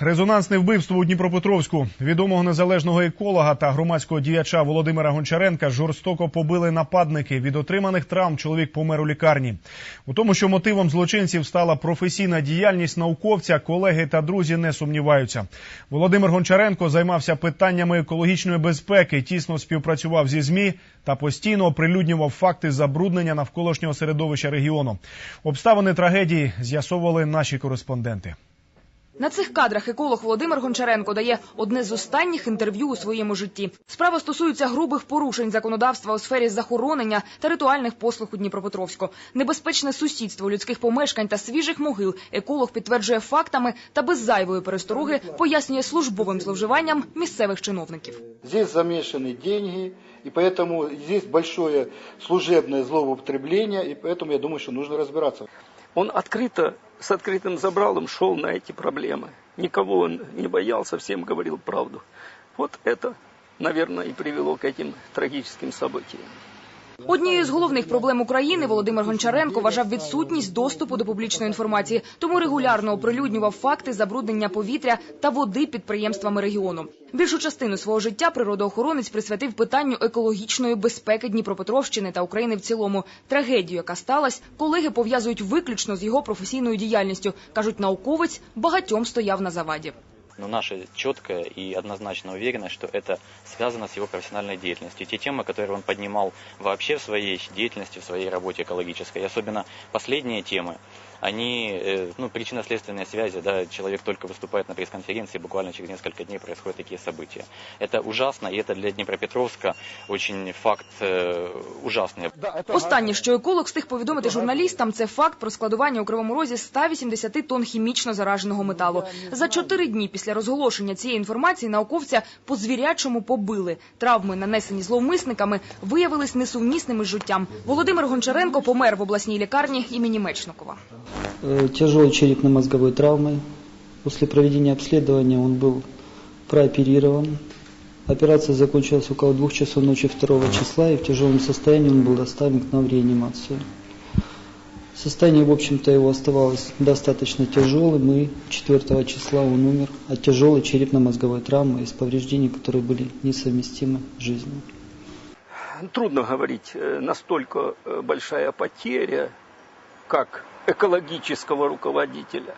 Резонансне вбивство у Дніпропетровську відомого незалежного еколога та громадського діяча Володимира Гончаренка жорстоко побили нападники. Від отриманих травм чоловік помер у лікарні. У тому, що мотивом злочинців стала професійна діяльність науковця, колеги та друзі не сумніваються. Володимир Гончаренко займався питаннями екологічної безпеки, тісно співпрацював зі змі та постійно оприлюднював факти забруднення навколишнього середовища регіону. Обставини трагедії з'ясовували наші кореспонденти. На цих кадрах еколог Володимир Гончаренко дає одне з останніх інтерв'ю у своєму житті. Справа стосується грубих порушень законодавства у сфері захоронення та ритуальних послуг у Дніпропетровську. Небезпечне сусідство людських помешкань та свіжих могил еколог підтверджує фактами та без зайвої перестороги пояснює службовим зловживанням місцевих чиновників. Здесь замешаны деньги, и поэтому здесь большое служебное злоупотребление, и поэтому я думаю, что нужно разбираться. Он открыто, с открытым забралом шел на эти проблемы. Никого он не боялся, всем говорил правду. Вот это, наверное, и привело к этим трагическим событиям. Однією з головних проблем України Володимир Гончаренко вважав відсутність доступу до публічної інформації, тому регулярно оприлюднював факти забруднення повітря та води підприємствами регіону. Більшу частину свого життя природоохоронець присвятив питанню екологічної безпеки Дніпропетровщини та України в цілому. Трагедію, яка сталася, колеги пов'язують виключно з його професійною діяльністю. кажуть, науковець багатьом стояв на заваді. Но наша четкая и однозначная уверенность, что это связано с его профессиональной деятельностью. Те темы, которые он поднимал вообще в своей деятельности, в своей работе экологической, и особенно последние темы, они, э, ну, причинно-следственные связи, да, человек только выступает на пресс-конференции, буквально через несколько дней происходят такие события. Это ужасно, и это для Днепропетровска очень факт э, ужасный. Останнє, що еколог встиг повідомити журналістам, це факт про складування у Кривому Розі 180 тонн хімічно зараженого металу. За чотири дні після розголошення цієї інформації науковця по звірячому побили. Травми, нанесені зловмисниками, виявились несумісними з життям. Володимир Гончаренко помер в обласній лікарні імені Мечникова. Э, тяжелой черепно-мозговой травмой. После проведения обследования он был прооперирован. Операция закончилась около двух часов ночи 2 числа, и в тяжелом состоянии он был доставлен к нам в реанимацию. Состояние, в общем-то, его оставалось достаточно тяжелым, и 4 числа он умер от тяжелой черепно-мозговой травмы и с повреждений, которые были несовместимы с жизнью. Трудно говорить, э, настолько э, большая потеря, как экологического руководителя.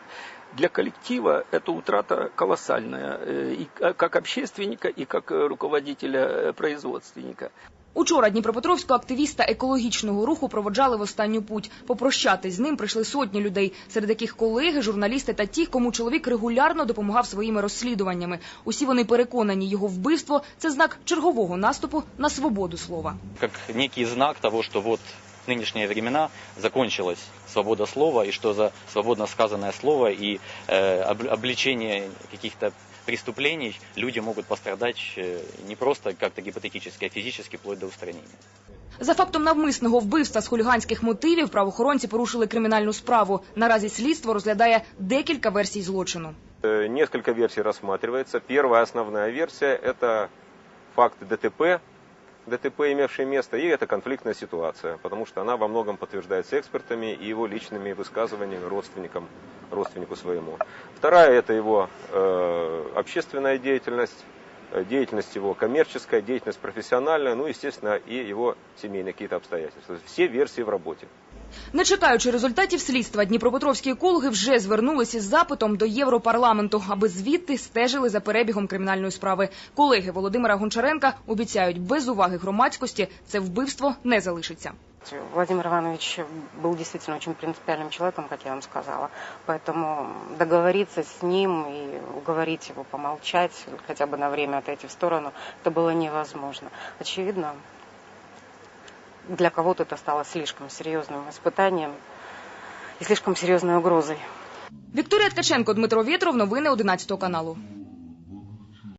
Для коллектива эта утрата колоссальная, э, и к- как общественника, и как э, руководителя э, производственника. Учора Дніпропетровського активіста екологічного руху проводжали в останню путь. Попрощатись з ним прийшли сотні людей, серед яких колеги, журналісти та ті, кому чоловік регулярно допомагав своїми розслідуваннями. Усі вони переконані, його вбивство це знак чергового наступу на свободу слова. как некий знак того, что вот в нынешние времена закончилась свобода слова, и что за свободно сказанное слово и э, об- обличение каких-то преступлений люди могут пострадать э, не просто как-то гипотетически, а физически вплоть до устранения. За фактом навмисного вбивства з хуліганських мотивів правоохоронці порушили кримінальну справу. Наразі слідство розглядає декілька версій злочину. Э, Несколько версий рассматривается. Первая основная версия – это факт ДТП, ДТП, имевший место, и это конфликтная ситуация, потому что она во многом подтверждается экспертами и его личными высказываниями родственникам, родственнику своему. Вторая – это его э, общественная деятельность, э, деятельность его коммерческая, деятельность профессиональная, ну, естественно, и его семейные какие-то обстоятельства. Все версии в работе. Не чекаючи результатів слідства, дніпропетровські екологи вже звернулися з запитом до Європарламенту, аби звідти стежили за перебігом кримінальної справи. Колеги Володимира Гончаренка обіцяють, без уваги громадськості це вбивство не залишиться. Владимир Иванович был действительно очень принципиальным человеком, как я вам сказала. Поэтому договориться с ним и уговорить его помолчать, хотя бы на время отойти в сторону, это было невозможно. Очевидно, для кого-то это стало слишком серьезным испытанием и слишком серьезной угрозой. Вікторія Ткаченко, Дмитро Вєтров, новини 11 каналу.